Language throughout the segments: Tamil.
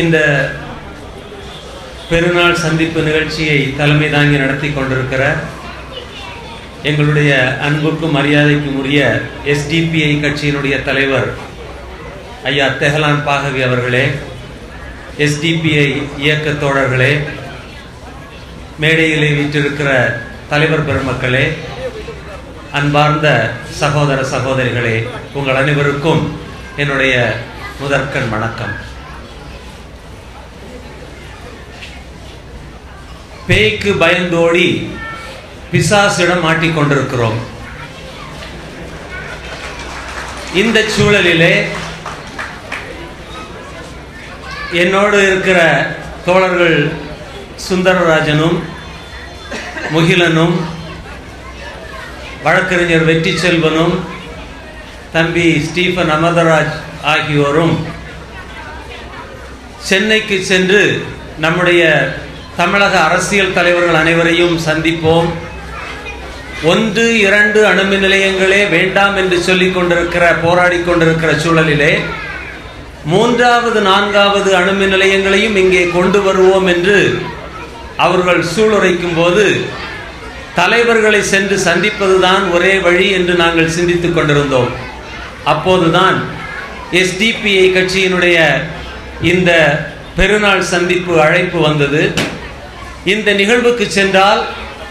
இந்த பெருநாள் சந்திப்பு நிகழ்ச்சியை தலைமை தாங்கி நடத்தி கொண்டிருக்கிற எங்களுடைய அன்புக்கும் மரியாதைக்கும் உரிய எஸ்டிபிஐ கட்சியினுடைய தலைவர் ஐயா தெஹலான் பாகவி அவர்களே எஸ்டிபிஐ இயக்க தோழர்களே மேடையிலே வீற்றிருக்கிற தலைவர் பெருமக்களே அன்பார்ந்த சகோதர சகோதரிகளே உங்கள் அனைவருக்கும் என்னுடைய முதற்கண் வணக்கம். பேய்க்கு பயந்தோடி பிசாசிடம் மாட்டிக்கொண்டிருக்கிறோம். இந்த சூழலிலே என்னோடு இருக்கிற தோழர்கள் சுந்தரராஜனும் முகிலனும் வழக்கறிஞர் வெற்றி செல்வனும் தம்பி ஸ்டீஃபன் அமர்தராஜ் ஆகியோரும் சென்னைக்கு சென்று நம்முடைய தமிழக அரசியல் தலைவர்கள் அனைவரையும் சந்திப்போம். ஒன்று இரண்டு அணுமின் நிலையங்களே வேண்டாம் என்று சொல்லிக் கொண்டிருக்கிற போராடி கொண்டிருக்கிற சூழலிலே மூன்றாவது நான்காவது அணுமின் நிலையங்களையும் இங்கே கொண்டு வருவோம் என்று அவர்கள் சூளுரைக்கும் போது தலைவர்களை சென்று சந்திப்பதுதான் ஒரே வழி என்று நாங்கள் சிந்தித்துக் கொண்டிருந்தோம். அப்போதுதான் எஸ்டிபிஐ கட்சியினுடைய இந்த பெருநாள் சந்திப்பு அழைப்பு வந்தது. இந்த நிகழ்வுக்கு சென்றால்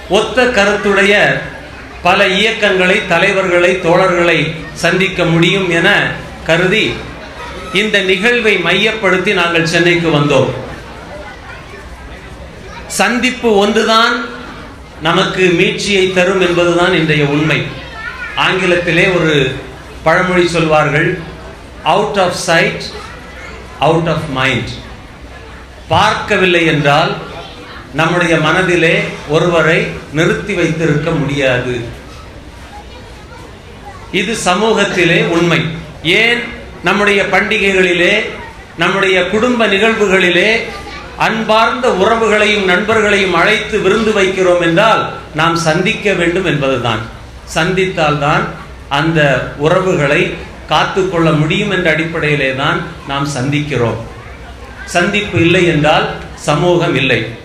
ஒத்த கருத்துடைய பல இயக்கங்களை தலைவர்களை தோழர்களை சந்திக்க முடியும் என கருதி இந்த நிகழ்வை மையப்படுத்தி நாங்கள் சென்னைக்கு வந்தோம். சந்திப்பு ஒன்றுதான் நமக்கு மீட்சியை தரும் என்பதுதான் இன்றைய உண்மை. ஆங்கிலத்திலே ஒரு பழமொழி சொல்வார்கள் out of sight out of mind பார்க்கவில்லை என்றால் நம்முடைய மனதிலே ஒருவரை நிறுத்தி வைத்திருக்க முடியாது. இது சமூகத்திலே உண்மை. ஏன் நம்முடைய பண்டிகைகளிலே நம்முடைய குடும்ப நிகழ்வுகளிலே அன்பார்ந்த உறவுகளையும் நண்பர்களையும் அழைத்து விருந்து வைக்கிறோம் என்றால் நாம் சந்திக்க வேண்டும் என்பதுதான். சந்தித்தால்தான் அந்த உறவுகளை காத்துக்கொள்ள முடியும் என்ற அடிப்படையிலே தான் நாம் சந்திக்கிறோம். சந்திப்பு இல்லை என்றால் சமூகம் இல்லை.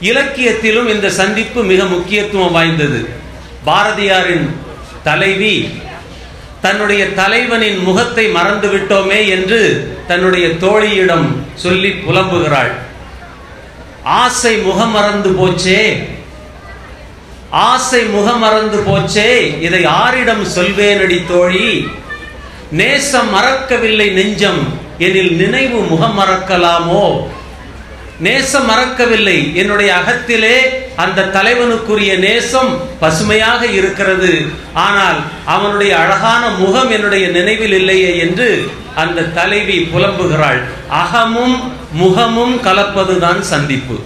இலக்கியத்திலும் இந்த சந்திப்பு மிக முக்கியத்துவம் வாய்ந்தது. பாரதியாரின் தலைவி தன்னுடைய தலைவனின் முகத்தை மறந்து விட்டோமே என்று தன்னுடைய தோழியிடம் சொல்லி புலம்புகிறாள். ஆசை முகம் மறந்து போச்சே. ஆசை முகம் மறந்து போச்சே. இதை ஆரிடம் சொல்வேனடி தோழி. நேசம் மறக்கவில்லை நெஞ்சம். எனில் நினைவு முகம் மறக்கலாமோ நேசம் மறக்கவில்லை. என்னுடைய அகத்திலே அந்த தலைவனுக்குரிய நேசம் பசுமையாக இருக்கிறது. ஆனால் அவனுடைய அழகான முகம் என்னுடைய நினைவில் இல்லையே என்று அந்த தலைவி புலம்புகிறாள். அகமும் முகமும் கலப்பதுதான் சந்திப்பு.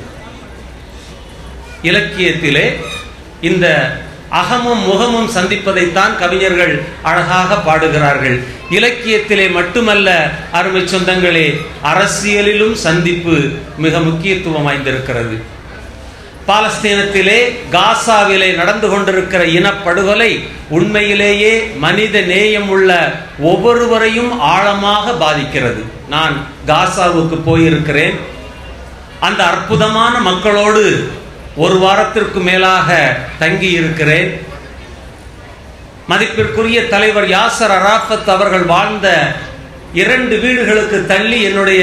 இலக்கியத்திலே இந்த அகமும் முகமும் சந்திப்பதைத்தான் கவிஞர்கள் அழகாக பாடுகிறார்கள். இலக்கியத்திலே மட்டுமல்ல அருமை சொந்தங்களே அரசியலிலும் சந்திப்பு மிக முக்கியத்துவம் வாய்ந்திருக்கிறது. பாலஸ்தீனத்திலே காசாவிலே நடந்து கொண்டிருக்கிற இனப்படுகொலை உண்மையிலேயே மனித நேயம் உள்ள ஒவ்வொருவரையும் ஆழமாக பாதிக்கிறது. நான் காசாவுக்கு போயிருக்கிறேன். அந்த அற்புதமான மக்களோடு ஒரு வாரத்திற்கு மேலாக தங்கி இருக்கிறேன் மதிப்பிற்குரிய தலைவர் யாசர் அராஃபத் அவர்கள் வாழ்ந்த இரண்டு வீடுகளுக்கு தள்ளி என்னுடைய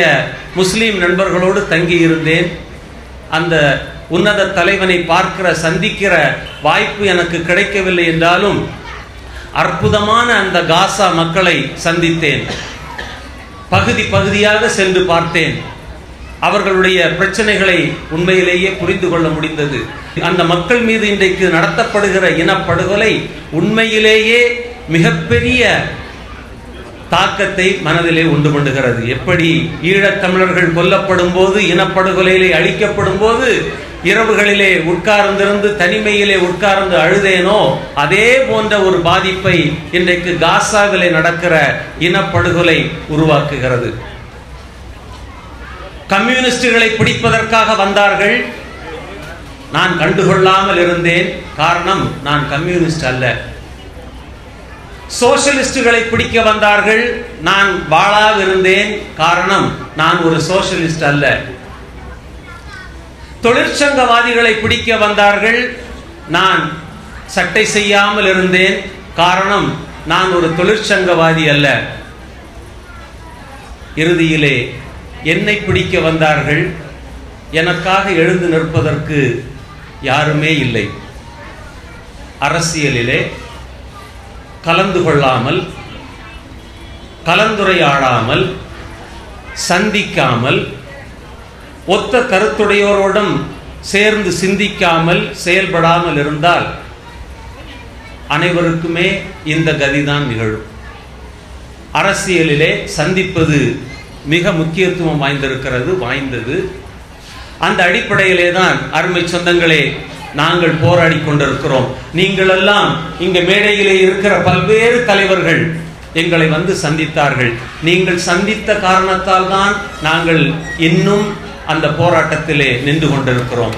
முஸ்லீம் நண்பர்களோடு தங்கி இருந்தேன் அந்த உன்னத தலைவனை பார்க்கிற சந்திக்கிற வாய்ப்பு எனக்கு கிடைக்கவில்லை என்றாலும் அற்புதமான அந்த காசா மக்களை சந்தித்தேன். பகுதி பகுதியாக சென்று பார்த்தேன். அவர்களுடைய பிரச்சனைகளை உண்மையிலேயே புரிந்து கொள்ள முடிந்தது. அந்த மக்கள் மீது இன்றைக்கு நடத்தப்படுகிற இனப்படுகொலை உண்மையிலேயே மிகப்பெரிய தாக்கத்தை மனதிலே உண்டு பண்ணுகிறது. எப்படி ஈழத் தமிழர்கள் கொல்லப்படும் போது இனப்படுகொலையிலே அழிக்கப்படும் போது இரவுகளிலே உட்கார்ந்திருந்து தனிமையிலே உட்கார்ந்து அழுதேனோ அதே போன்ற ஒரு பாதிப்பை இன்றைக்கு காசாவிலே நடக்கிற இனப்படுகொலை உருவாக்குகிறது. கம்யூனிஸ்டுகளை பிடிப்பதற்காக வந்தார்கள். நான் கண்டுகொள்ளாமல் இருந்தேன். காரணம் நான் கம்யூனிஸ்ட் அல்ல. சோசியலிஸ்டுகளை பிடிக்க வந்தார்கள். நான் வாழாவிருந்தேன் காரணம் நான் ஒரு சோசியலிஸ்ட் அல்ல. தொழிற்சங்கவாதிகளை பிடிக்க வந்தார்கள். நான் சட்டை செய்யாமல் இருந்தேன். காரணம் நான் ஒரு தொழிற்சங்கவாதி அல்ல. இறுதியிலே என்னை பிடிக்க வந்தார்கள். எனக்காக எழுந்து நிற்பதற்கு யாருமே இல்லை. அரசியலிலே கலந்து கொள்ளாமல் கலந்துரையாடாமல் சந்திக்காமல் ஒத்த கருத்துடையோரோடும் சேர்ந்து சிந்திக்காமல் செயல்படாமல் இருந்தால் அனைவருக்குமே இந்த கதிதான் நிகழும். அரசியலிலே சந்திப்பது மிக முக்கியத்துவம் வாய்ந்திருக்கிறது வாய்ந்தது. அந்த அடிப்படையிலே தான் அருமை சொந்தங்களே நாங்கள் போராடி கொண்டிருக்கிறோம். நீங்கள் எல்லாம் இங்க மேடையிலே இருக்கிற பல்வேறு தலைவர்கள் எங்களை வந்து சந்தித்தார்கள். நீங்கள் சந்தித்த காரணத்தால் தான் நாங்கள் இன்னும் அந்த போராட்டத்திலே நின்று கொண்டிருக்கிறோம்.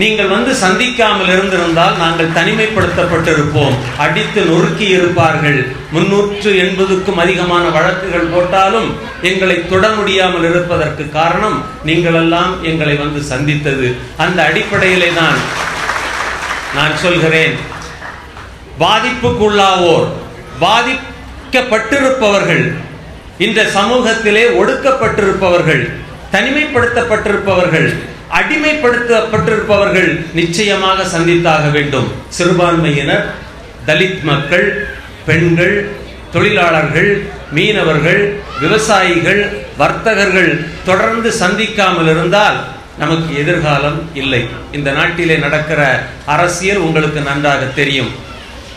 நீங்கள் வந்து சந்திக்காமல் இருந்திருந்தால் நாங்கள் தனிமைப்படுத்தப்பட்டிருப்போம். அடித்து நொறுக்கி இருப்பார்கள். முன்னூற்று எண்பதுக்கும் அதிகமான வழக்குகள் போட்டாலும் எங்களை தொட முடியாமல் இருப்பதற்கு காரணம் நீங்கள் எல்லாம் எங்களை வந்து சந்தித்தது. அந்த அடிப்படையிலே தான் நான் சொல்கிறேன். பாதிப்புக்குள்ளாவோர் பாதிக்கப்பட்டிருப்பவர்கள் இந்த சமூகத்திலே ஒடுக்கப்பட்டிருப்பவர்கள் தனிமைப்படுத்தப்பட்டிருப்பவர்கள் அடிமைப்படுத்தப்பட்டிருப்பவர்கள் நிச்சயமாக சந்தித்தாக வேண்டும். சிறுபான்மையினர் தலித் மக்கள் பெண்கள் தொழிலாளர்கள் மீனவர்கள் விவசாயிகள் வர்த்தகர்கள் தொடர்ந்து சந்திக்காமல் இருந்தால் நமக்கு எதிர்காலம் இல்லை. இந்த நாட்டிலே நடக்கிற அரசியல் உங்களுக்கு நன்றாக தெரியும்.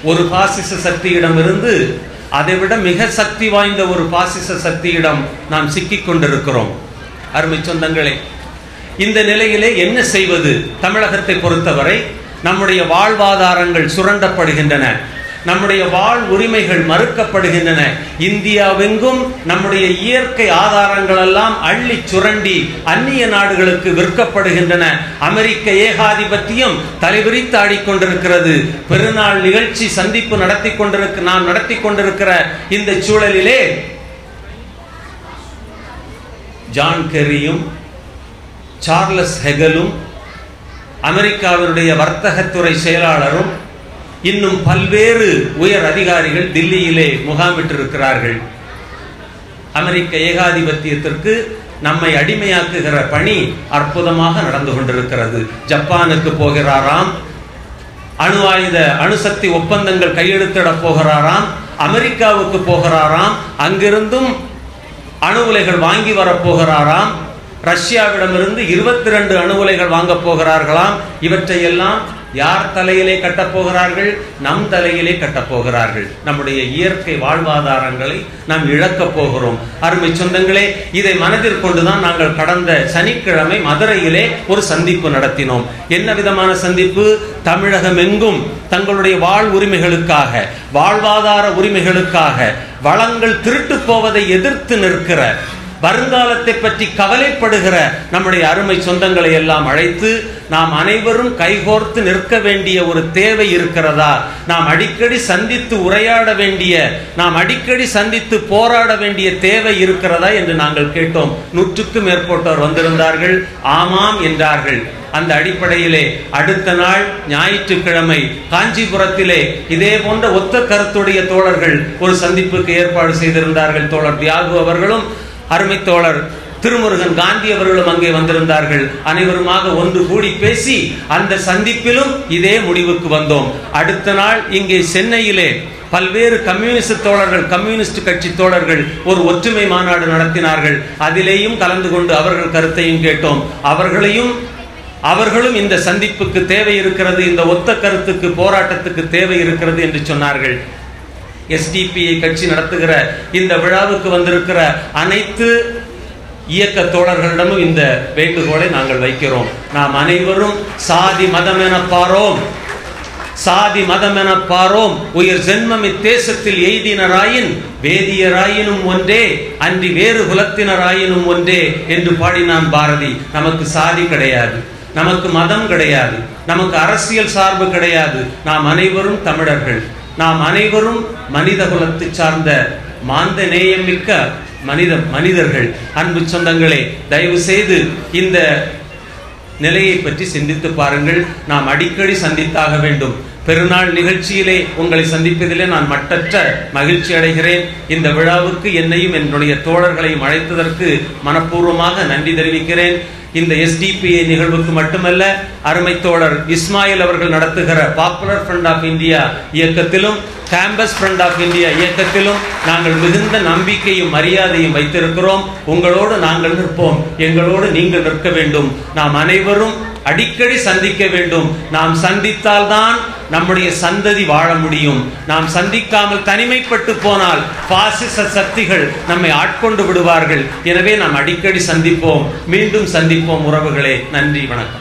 ஒரு பாசிச சக்தியிடமிருந்து அதைவிட மிக சக்தி வாய்ந்த ஒரு பாசிச சக்தியிடம் நாம் சிக்கிக் கொண்டிருக்கிறோம். அருமை சொந்தங்களே இந்த நிலையிலே என்ன செய்வது தமிழகத்தை பொறுத்தவரை நம்முடைய வாழ்வாதாரங்கள் சுரண்டப்படுகின்றன. நம்முடைய வாழ் உரிமைகள் மறுக்கப்படுகின்றன. இந்தியாவெங்கும் நம்முடைய இயற்கை ஆதாரங்கள் எல்லாம் அள்ளி சுரண்டி அந்நிய நாடுகளுக்கு விற்கப்படுகின்றன. அமெரிக்க ஏகாதிபத்தியம் தலைவிரித்து ஆடிக்கொண்டிருக்கிறது. பெருநாள் நிகழ்ச்சி சந்திப்பு நடத்தி கொண்டிருக்க நாம் நடத்தி கொண்டிருக்கிற இந்த சூழலிலே ஜான் கெரியும் சார்லஸ் ஹெகலும் அமெரிக்காவினுடைய வர்த்தகத்துறை செயலாளரும் இன்னும் பல்வேறு உயர் அதிகாரிகள் தில்லியிலே முகாமிட்டிருக்கிறார்கள் அமெரிக்க ஏகாதிபத்தியத்திற்கு நம்மை அடிமையாக்குகிற பணி அற்புதமாக நடந்து கொண்டிருக்கிறது. ஜப்பானுக்கு போகிறாராம் அணு ஆயுத அணுசக்தி ஒப்பந்தங்கள் கையெழுத்திட போகிறாராம் அமெரிக்காவுக்கு போகிறாராம் அங்கிருந்தும் அணு உலைகள் வாங்கி வரப்போகிறாராம் ரஷ்யாவிடமிருந்து இருபத்தி ரெண்டு அணு உலைகள் வாங்க போகிறார்களாம். இவற்றையெல்லாம் யார் தலையிலே கட்டப்போகிறார்கள் நம் தலையிலே கட்டப்போகிறார்கள் நம்முடைய இயற்கை வாழ்வாதாரங்களை நாம் இழக்கப் போகிறோம். அருமை சொந்தங்களே இதை மனதில் கொண்டுதான் நாங்கள் கடந்த சனிக்கிழமை மதுரையிலே ஒரு சந்திப்பு நடத்தினோம். என்ன விதமான சந்திப்பு? தமிழகம் எங்கும் தங்களுடைய வாழ் உரிமைகளுக்காக வாழ்வாதார உரிமைகளுக்காக வளங்கள் திருட்டு போவதை எதிர்த்து நிற்கிற வருங்காலத்தை பற்றி கவலைப்படுகிற நம்முடைய அருமை சொந்தங்களை எல்லாம் அழைத்து நாம் அனைவரும் கைகோர்த்து நிற்க வேண்டிய ஒரு தேவை இருக்கிறதா? நாம் அடிக்கடி சந்தித்து உரையாட வேண்டிய நாம் அடிக்கடி சந்தித்து போராட வேண்டிய தேவை இருக்கிறதா என்று நாங்கள் கேட்டோம். நூற்றுக்கும் மேற்பட்டோர் வந்திருந்தார்கள். ஆமாம் என்றார்கள். அந்த அடிப்படையிலே அடுத்த நாள் ஞாயிற்றுக்கிழமை காஞ்சிபுரத்திலே இதே போன்ற ஒத்த கருத்துடைய தோழர்கள் ஒரு சந்திப்புக்கு ஏற்பாடு செய்திருந்தார்கள். தோழர் தியாகு அவர்களும் அருமைத்தோழர் திருமுருகன் காந்தி அவர்களும் அங்கே வந்திருந்தார்கள். அனைவருமாக ஒன்று கூடி பேசி அந்த சந்திப்பிலும் இதே முடிவுக்கு வந்தோம். அடுத்த நாள் இங்கே சென்னையிலே பல்வேறு கம்யூனிஸ்ட் தோழர்கள் கம்யூனிஸ்ட் கட்சி தோழர்கள் ஒரு ஒற்றுமை மாநாடு நடத்தினார்கள். அதிலேயும் கலந்து கொண்டு அவர்கள் கருத்தையும் கேட்டோம். அவர்களையும் அவர்களும் இந்த சந்திப்புக்கு தேவை இருக்கிறது இந்த ஒத்த கருத்துக்கு போராட்டத்துக்கு தேவை இருக்கிறது என்று சொன்னார்கள். எஸ்டிபிஐ கட்சி நடத்துகிற இந்த விழாவுக்கு வந்திருக்கிற அனைத்து இயக்க தோழர்களிடமும் இந்த வேண்டுகோளை நாங்கள் வைக்கிறோம். நாம் அனைவரும் சாதி மதம் என பாரோம். சாதி மதம் என பாரோம். உயிர் ஜென்மம் இத்தேசத்தில் எய்தினராயின் வேதியராயினும் ஒன்றே. அன்றி வேறு குலத்தினராயினும் ஒன்றே என்று பாடினான் பாரதி. நமக்கு சாதி கிடையாது. நமக்கு மதம் கிடையாது. நமக்கு அரசியல் சார்பு கிடையாது. நாம் அனைவரும் தமிழர்கள். நாம் அனைவரும் மனித குலத்தை சார்ந்த மாந்த நேயம் மிக்க மனித மனிதர்கள். அன்பு சொந்தங்களே தயவு செய்து இந்த நிலையை பற்றி சிந்தித்து பாருங்கள். நாம் அடிக்கடி சந்தித்தாக வேண்டும். பெருநாள் நிகழ்ச்சியிலே உங்களை சந்திப்பதிலே நான் மட்டற்ற மகிழ்ச்சி அடைகிறேன். இந்த விழாவுக்கு என்னையும் என்னுடைய தோழர்களையும் அழைத்ததற்கு மனப்பூர்வமாக நன்றி தெரிவிக்கிறேன். இந்த எஸ்டிபிஐ நிகழ்வுக்கு மட்டுமல்ல அருமை தோழர் இஸ்மாயில் அவர்கள் நடத்துகிற பாப்புலர் ஃப்ரண்ட் ஆஃப் இந்தியா இயக்கத்திலும் கேம்பஸ் ஃப்ரண்ட் ஆஃப் இந்தியா இயக்கத்திலும் நாங்கள் மிகுந்த நம்பிக்கையும் மரியாதையும் வைத்திருக்கிறோம். உங்களோடு நாங்கள் நிற்போம். எங்களோடு நீங்கள் நிற்க வேண்டும். நாம் அனைவரும் அடிக்கடி சந்திக்க வேண்டும். நாம் சந்தித்தால்தான் நம்முடைய சந்ததி வாழ முடியும். நாம் சந்திக்காமல் தனிமைப்பட்டு போனால் பாசிச சக்திகள் நம்மை ஆட்கொண்டு விடுவார்கள். எனவே நாம் அடிக்கடி சந்திப்போம். மீண்டும் சந்திப்போம் உறவுகளே. நன்றி வணக்கம்.